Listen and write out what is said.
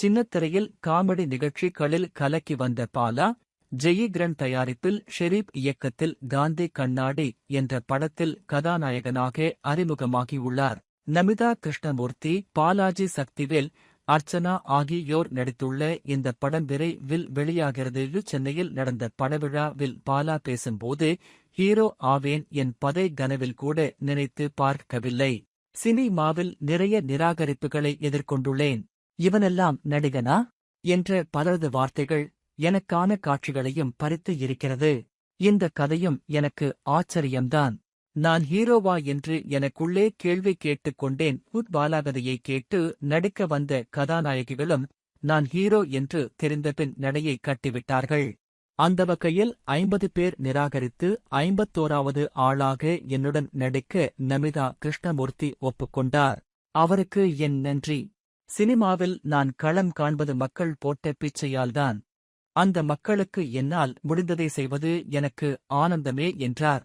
சின்னத்திரையில் comedy நிகழ்ச்சிகளில் கலக்கி வந்த பாலா ஜெயிகிரன் தயாரிப்பில் ஷெரீப் இயக்கத்தில் காந்தி கண்ணாடி என்ற படத்தில் கதாநாயகனாக அறிமுகமாகியுள்ளார். நமிதா கிருஷ்ணமூர்த்தி பாலாஜி சக்திவேல் அர்ச்சனா ஆகியோர் நடித்துள்ள இந்த படம் விரைவில் வெளியாகிறது. சென்னையில் நடந்த படவிழாவில் பாலா பேசும்போது ஹீரோ ஆவேன் என் பதை கனவில் கூட நினைத்து பார்க்கவில்லை. சினிமாவில் நிறைய நிராகரிப்புகளை எதிர்கொண்டுள்ளேன். இவனெல்லாம் நடிகனா? என்ற பலரது வார்த்தைகள் எனக்கான காட்சிகளையும் பறித்து இருக்கிறது. இந்த கதையும் எனக்கு ஆச்சரியம்தான். நான் ஹீரோவா என்று எனக்குள்ளே கேள்வி கேட்டுக் கொண்டேன். உத் பாலாகதையை கேட்டு நடிக்க வந்த கதாநாயகிகளும் நான் ஹீரோ என்று தெரிந்தபின் நடையை கட்டிவிட்டார்கள். அந்த வகையில் ஐம்பது பேர் நிராகரித்து ஐம்பத்தோராவது ஆளாக என்னுடன் நடிக்க நமிதா கிருஷ்ணமூர்த்தி ஒப்புக்கொண்டார். அவருக்கு என் நன்றி. சினிமாவில் நான் களம் காண்பது மக்கள் போட்ட பிச்சையால்தான். அந்த மக்களுக்கு என்னால் முடிந்ததை செய்வது எனக்கு ஆனந்தமே என்றார்.